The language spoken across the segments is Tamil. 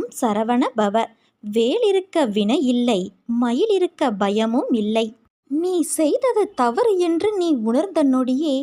ஓம் சரவண பவ. வேலிருக்க வினை இல்லை மயிலிருக்க பயமும் இல்லை. நீ செய்தது தவறு என்று நீ உணர்ந்த நொடியே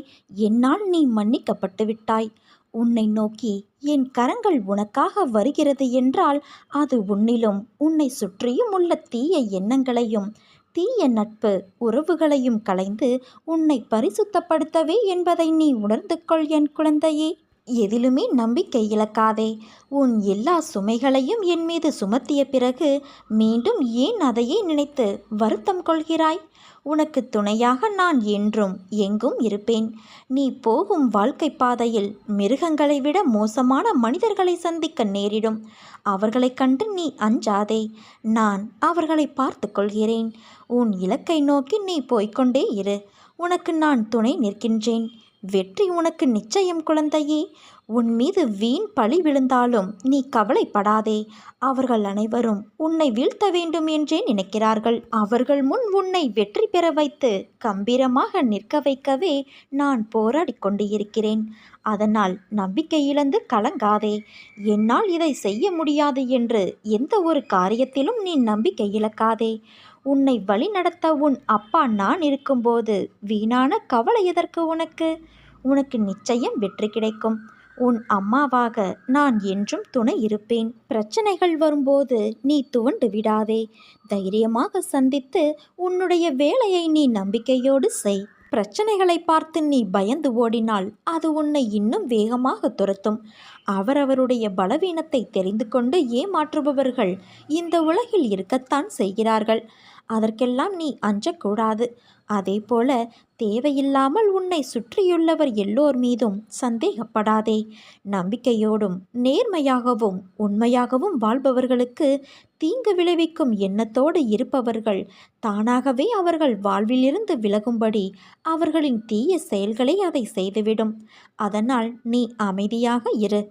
என்னால் நீ மன்னிக்கப்பட்டு விட்டாய். உன்னை நோக்கி என் கரங்கள் உனக்காக வருகிறது என்றால் அது உன்னிலும் உன்னை சுற்றியும் உள்ள தீய எண்ணங்களையும் தீய நட்பு உறவுகளையும் களைந்து உன்னை பரிசுத்தப்படுத்தவே என்பதை நீ உணர்ந்து கொள் என் குழந்தையே. எதிலுமே நம்பிக்கை இழக்காதே. உன் எல்லா சுமைகளையும் என் மீது சுமத்திய பிறகு மீண்டும் ஏன் அதையே நினைத்து வருத்தம் கொள்கிறாய்? உனக்கு துணையாக நான் என்றும் எங்கும் இருப்பேன். நீ போகும் வாழ்க்கை பாதையில் மிருகங்களை விட மோசமான மனிதர்களை சந்திக்க நேரிடும். அவர்களைக் கண்டு நீ அஞ்சாதே. நான் அவர்களை பார்த்து கொள்கிறேன். உன் இலக்கை நோக்கி நீ போய்க்கொண்டே இரு. உனக்கு நான் துணை நிற்கின்றேன். வெற்றி உனக்கு நிச்சயம் குழந்தையே. உன் மீது வீண் பழி விழுந்தாலும் நீ கவலைப்படாதே. அவர்கள் அனைவரும் உன்னை வீழ்த்த வேண்டும் என்றே நினைக்கிறார்கள். அவர்கள் முன் உன்னை வெற்றி பெற வைத்து கம்பீரமாக நிற்க வைக்கவே நான் போராடி கொண்டு இருக்கிறேன் அதனால் நம்பிக்கை இழந்து கலங்காதே. என்னால் இதை செய்ய முடியாது என்று எந்த ஒரு காரியத்திலும் நீ நம்பிக்கை இழக்காதே. உன்னை வழிநடத்த உன் அப்பா நான் இருக்கும்போது வீணான கவலை எதற்கு உனக்கு? உனக்கு நிச்சயம் வெற்றி கிடைக்கும். உன் அம்மாவாக நான் என்றும் துணை இருப்பேன். பிரச்சனைகள் வரும்போது நீ துவண்டு விடாதே. தைரியமாக சந்தித்து உன்னுடைய வேலையை நீ நம்பிக்கையோடு செய். பிரச்சனைகளை பார்த்து நீ பயந்து ஓடினால் அது உன்னை இன்னும் வேகமாக துரத்தும். அவரவருடைய பலவீனத்தை தெரிந்து கொண்டு ஏமாற்றுபவர்கள் இந்த உலகில் இருக்கத்தான் செய்கிறார்கள். அதற்கெல்லாம் நீ அஞ்சக்கூடாது. அதே போல தேவையில்லாமல் உன்னை சுற்றியுள்ளவர் எல்லோர் மீதும் சந்தேகப்படாதே. நம்பிக்கையோடும் நேர்மையாகவும் உண்மையாகவும் வாழ்பவர்களுக்கு தீங்கு விளைவிக்கும் எண்ணத்தோடு இருப்பவர்கள் தானாகவே அவர்கள் வாழ்விலிருந்து விலகும்படி அவர்களின் தீய செயல்களை அதை செய்துவிடும். அதனால் நீ அமைதியாக இரு.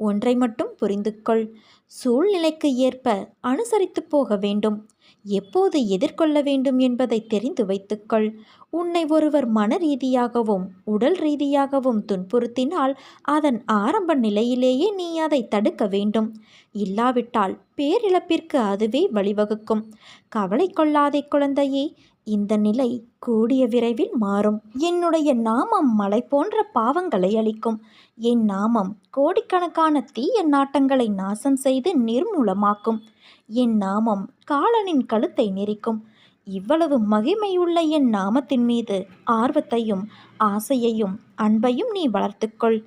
ஒன்றை மட்டும் புரிந்து கொள் சூழ்நிலைக்கு ஏற்ப அனுசரித்து போக வேண்டும். எப்போது எதிர்கொள்ள வேண்டும் என்பதை தெரிந்து வைத்துக்கொள். உன்னை ஒருவர் மன ரீதியாகவும் உடல் ரீதியாகவும் துன்புறுத்தினால் அதன் ஆரம்ப நிலையிலேயே நீ அதை தடுக்க வேண்டும். இல்லாவிட்டால் பேரிழப்பிற்கு அதுவே வழிவகுக்கும். கவலை கொள்ளாதே குழந்தையே இந்த நிலை கூடிய விரைவில் மாறும். என்னுடைய நாமம் மலை போன்ற பாவங்களை அளிக்கும் என் நாமம் கோடிக்கணக்கான தீய நாட்டங்களை நாசம் செய்து நிர்மூலமாக்கும். என் நாமம் காலனின் கழுத்தை நெரிக்கும். இவ்வளவு மகிமையுள்ள என் நாமத்தின் மீது ஆர்வத்தையும் ஆசையையும் அன்பையும் நீ வளர்த்துக்கொள்.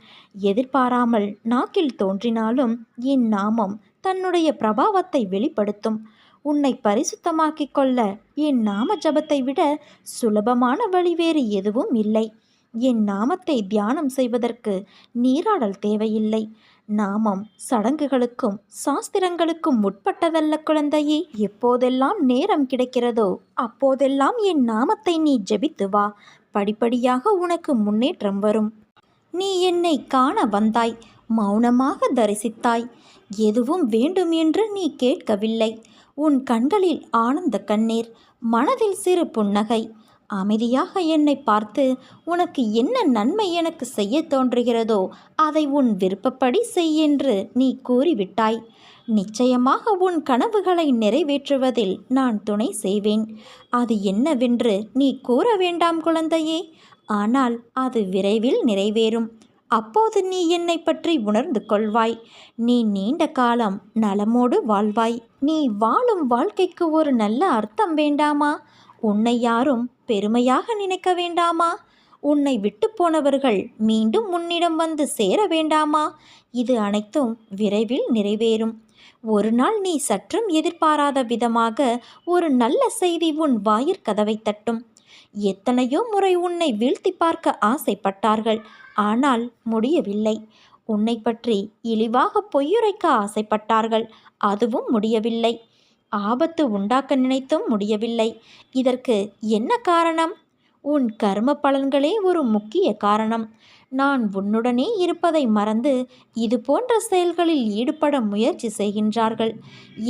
எதிர்பாராமல் நாக்கில் தோன்றினாலும் என் நாமம் தன்னுடைய பிரபாவத்தை வெளிப்படுத்தும். உன்னை பரிசுத்தமாக்கிக் கொள்ள என் நாம ஜபத்தை விட சுலபமான வழி வேறு எதுவும் இல்லை. என் நாமத்தை தியானம் செய்வதற்கு நீராடல் தேவையில்லை. நாமம் சடங்குகளுக்கும் சாஸ்திரங்களுக்கும் உட்பட்டதல்ல குழந்தையே. எப்போதெல்லாம் நேரம் கிடைக்கிறதோ அப்போதெல்லாம் என் நாமத்தை நீ ஜெபித்து வா. படிப்படியாக உனக்கு முன்னேற்றம் வரும். நீ என்னை காண வந்தாய். மௌனமாக தரிசித்தாய். எதுவும் வேண்டும் என்று நீ கேட்கவில்லை. உன் கண்களில் ஆனந்த கண்ணீர் மனதில் சிறு புன்னகை. அமைதியாக என்னை பார்த்து உனக்கு என்ன நன்மை எனக்கு செய்ய தோன்றுகிறதோ அதை உன் விருப்பப்படி செய் என்று நீ கூறிவிட்டாய். நிச்சயமாக உன் கனவுகளை நிறைவேற்றுவதில் நான் துணை செய்வேன். அது என்னவென்று நீ கூற வேண்டாம் குழந்தையே. ஆனால் அது விரைவில் நிறைவேறும். அப்போது நீ என்னை பற்றி உணர்ந்து கொள்வாய். நீ நீண்ட காலம் நலமோடு வாழ்வாய். நீ வாழும் வாழ்க்கைக்கு ஒரு நல்ல அர்த்தம் வேண்டாமா? உன்னை யாரும் பெருமையாக நினைக்க வேண்டாமா? உன்னை விட்டு போனவர்கள் மீண்டும் உன்னிடம் வந்து சேர வேண்டாமா? இது அனைத்தும் விரைவில் நிறைவேறும். ஒரு நாள் நீ சற்றும் எதிர்பாராத விதமாக ஒரு நல்ல செய்தி உன் வாயிற்கதவை தட்டும். எத்தனையோ முறை உன்னை வீழ்த்தி பார்க்க ஆசைப்பட்டார்கள் ஆனால் முடியவில்லை. உன்னை பற்றி இழிவாக பொய்யுரைக்க ஆசைப்பட்டார்கள் அதுவும் முடியவில்லை. ஆபத்து உண்டாக்க நினைத்தும் முடியவில்லை. இதற்கு என்ன காரணம்? உன் கர்ம பலன்களே ஒரு முக்கிய காரணம். நான் உன்னுடனே இருப்பதை மறந்து இது போன்ற செயல்களில் ஈடுபட முயற்சி செய்கின்றார்கள்.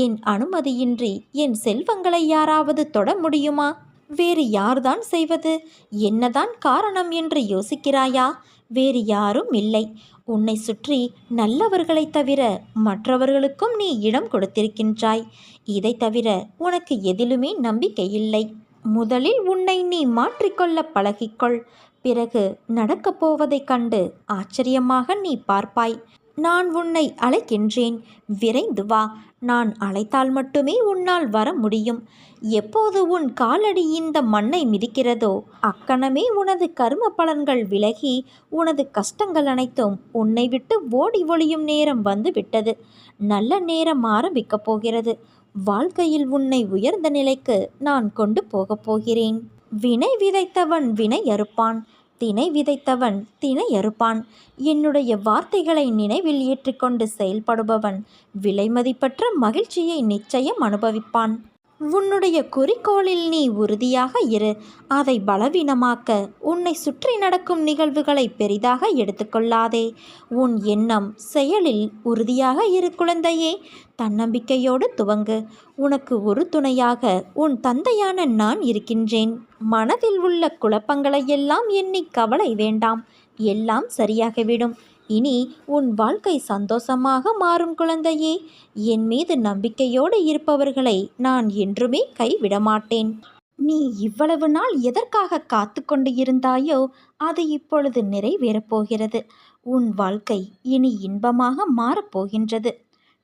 என் அனுமதியின்றி என் செல்வங்களை யாராவது தொட முடியுமா? வேறு யார்தான் செய்வது? என்னதான் காரணம் என்று யோசிக்கிறாயா? வேறு யாரும் இல்லை. உன்னை சுற்றி நல்லவர்களைத் தவிர மற்றவர்களுக்கும் நீ இடம் கொடுத்திருக்கின்றாய். இதை தவிர உனக்கு எதிலுமே நம்பிக்கை இல்லை. முதலில் உன்னை நீ மாற்றிக்கொள்ள பழகிக்கொள். பிறகு நடக்கப் போவதைக் கண்டு ஆச்சரியமாக நீ பார்ப்பாய். நான் உன்னை அழைக்கின்றேன். விரைந்து வா. நான் அழைத்தால் மட்டுமே உன்னால் வர முடியும். எப்போது உன் காலடி இந்த மண்ணை மிதிக்கிறதோ அக்கணமே உனது கரும பலன்கள் விலகி உனது கஷ்டங்கள் அனைத்தும் உன்னை விட்டு ஓடி ஒளியும் நேரம் வந்து விட்டது. நல்ல நேரம் ஆரம்பிக்கப் போகிறது. வாழ்க்கையில் உன்னை உயர்ந்த நிலைக்கு நான் கொண்டு போகப் போகிறேன். வினை விதைத்தவன் வினை அறுப்பான். தினை விதைத்தவன் தினை அறுப்பான் என்னுடைய வார்த்தைகளை நினைவில் ஏற்றிக்கொண்டு செயல்படுபவன். விலைமதிப்பற்ற மகிழ்ச்சியை நிச்சயம் அனுபவிப்பான். உன்னுடைய குறிக்கோளில் நீ உறுதியாக இரு. அதை பலவீனமாக்க உன்னை சுற்றி நடக்கும் நிகழ்வுகளை பெரிதாக எடுத்துக்கொள்ளாதே. உன் எண்ணம் செயலில் உறுதியாக இரு குழந்தையே. தன்னம்பிக்கையோடு துவங்கு. உனக்கு ஒரு துணையாக உன் தந்தையான நான் இருக்கின்றேன். மனதில் உள்ள குழப்பங்களையெல்லாம் எண்ணி கவலை வேண்டாம். எல்லாம் சரியாகிவிடும். இனி உன் வாழ்க்கை சந்தோஷமாக மாறும் குழந்தையே. என் மீது நம்பிக்கையோடு இருப்பவர்களை நான் என்றுமே கைவிடமாட்டேன். நீ இவ்வளவு நாள் எதற்காக காத்து கொண்டு இருந்தாயோ அது இப்பொழுது நிறைவேறப் போகிறது. உன் வாழ்க்கை இனி இன்பமாக மாறப்போகின்றது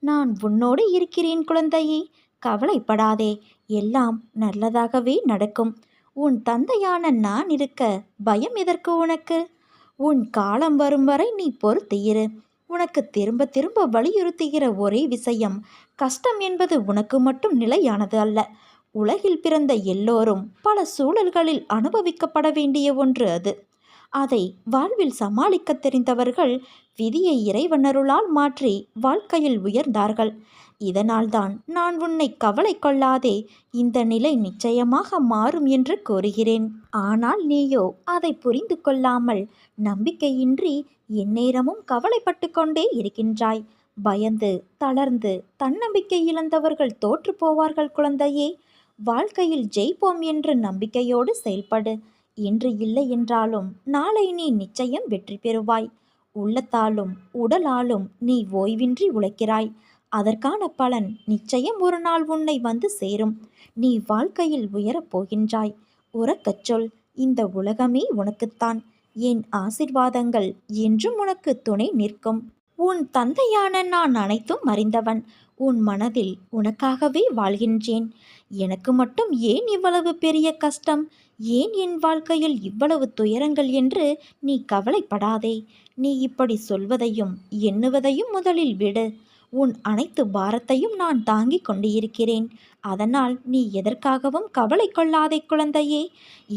நான் உன்னோடு இருக்கிறேன் குழந்தையே. கவலைப்படாதே. எல்லாம் நல்லதாகவே நடக்கும். உன் தந்தையான நான் இருக்க பயம் எதற்கு உனக்கு? உன் காலம் வரும் வரை நீ பொறுத்து இரு. உனக்கு திரும்ப திரும்ப வலியுறுத்துகிற ஒரே விஷயம் கஷ்டம் என்பது உனக்கு மட்டும் நிலையானது அல்ல. உலகில் பிறந்த எல்லோரும் பல சூழல்களில் அனுபவிக்கப்பட வேண்டிய ஒன்று அது. அதை வாழ்வில் சமாளிக்க தெரிந்தவர்கள் விதியை இறைவனருளால் மாற்றி வாழ்க்கையில் உயர்ந்தார்கள். இதனால்தான் நான் உன்னை கவலை கொள்ளாதே. இந்த நிலை நிச்சயமாக மாறும் என்று கூறுகிறேன். ஆனால் நீயோ அதை புரிந்து கொள்ளாமல் நம்பிக்கையின்றி எந்நேரமும் கவலைப்பட்டு கொண்டே இருக்கின்றாய். பயந்து தளர்ந்து தன்னம்பிக்கை இழந்தவர்கள் தோற்று போவார்கள் குழந்தையே. வாழ்க்கையில் ஜெயிப்போம் என்ற நம்பிக்கையோடு செயல்படு. இன்று இல்லை என்றாலும் நாளை நீ நிச்சயம் வெற்றி பெறுவாய். உள்ளத்தாலும் உடலாலும் நீ ஓய்வின்றி உழைக்கிறாய். அதற்கான பலன் நிச்சயம் ஒரு நாள் உன்னை வந்து சேரும். நீ வாழ்க்கையில் உயரப் போகின்றாய். உறக்கச் சொல் இந்த உலகமே உனக்குத்தான். என் ஆசிர்வாதங்கள் என்றும் உனக்கு துணை நிற்கும். உன் தந்தையான நான் அனைத்தும் அறிந்தவன். உன் மனதில் உனக்காகவே வாழ்கின்றேன். எனக்கு மட்டும் ஏன் இவ்வளவு பெரிய கஷ்டம்? ஏன் என் வாழ்க்கையில் இவ்வளவு துயரங்கள் என்று நீ கவலைப்படாதே. நீ இப்படி சொல்வதையும் எண்ணுவதையும் முதலில் விடு. உன் அனைத்து பாரத்தையும் நான் தாங்கிக் கொண்டு இருக்கிறேன் அதனால் நீ எதற்காகவும் கவலை கொள்ளாதே குழந்தையே.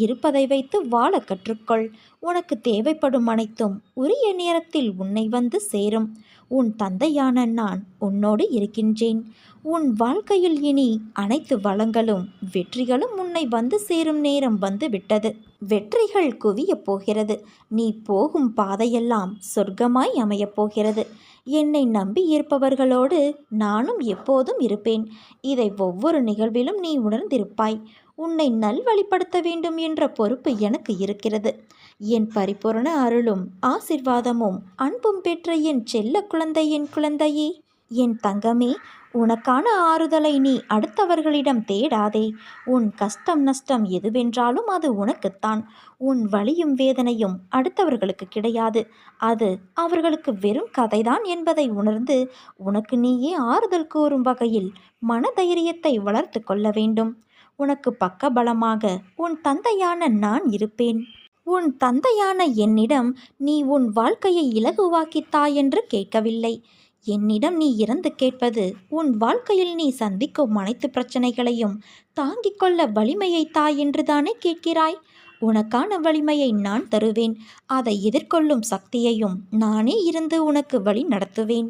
இருப்பதை வைத்து வாழ கற்றுக்கொள். உனக்கு தேவைப்படும் அனைத்தும் உரிய நேரத்தில் உன்னை வந்து சேரும். உன் தந்தையான நான் உன்னோடு இருக்கின்றேன். உன் வாழ்க்கையில் இனி அனைத்து வளங்களும் வெற்றிகளும் உன்னை வந்து சேரும் நேரம் வந்து விட்டது. வெற்றிகள் குவியப் போகிறது. நீ போகும் பாதையெல்லாம் சொர்க்கமாய் அமையப் போகிறது. என்னை நம்பி இருப்பவர்களோடு நானும் எப்போதும் இருப்பேன். இதை ஒவ்வொரு நிகழ்விலும் நீ உணர்ந்திருப்பாய். உன்னை நல்வழிப்படுத்த வேண்டும் என்ற பொறுப்பு எனக்கு இருக்கிறது. என் பரிபூரண அருளும் ஆசிர்வாதமும் அன்பும் பெற்ற என் செல்ல குழந்தை என் குழந்தையே என் தங்கமே உனக்கான ஆறுதலை நீ அடுத்தவர்களிடம் தேடாதே. உன் கஷ்டம் நஷ்டம் எதுவென்றாலும் அது உனக்குத்தான். உன் வலியும் வேதனையும் அடுத்தவர்களுக்கு கிடையாது. அது அவர்களுக்கு வெறும் கதைதான் என்பதை உணர்ந்து உனக்கு நீயே ஆறுதல் கூறும் வகையில் மனதைரியத்தை வளர்த்து கொள்ள வேண்டும். உனக்கு பக்க பலமாக உன் தந்தையான நான் இருப்பேன். உன் தந்தையான என்னிடம் நீ உன் வாழ்க்கையை இலகுவாக்கித்தாய் என்று கேட்கவில்லை. என்னிடம் நீ இறந்து கேட்பது உன் வாழ்க்கையில் நீ சந்திக்கும் அனைத்து பிரச்சனைகளையும் தாங்கிக் கொள்ள வலிமையை தாய் என்றுதானே கேட்கிறாய். உனக்கான வலிமையை நான் தருவேன். அதை எதிர்கொள்ளும் சக்தியையும் நானே இருந்து உனக்கு வழி நடத்துவேன்.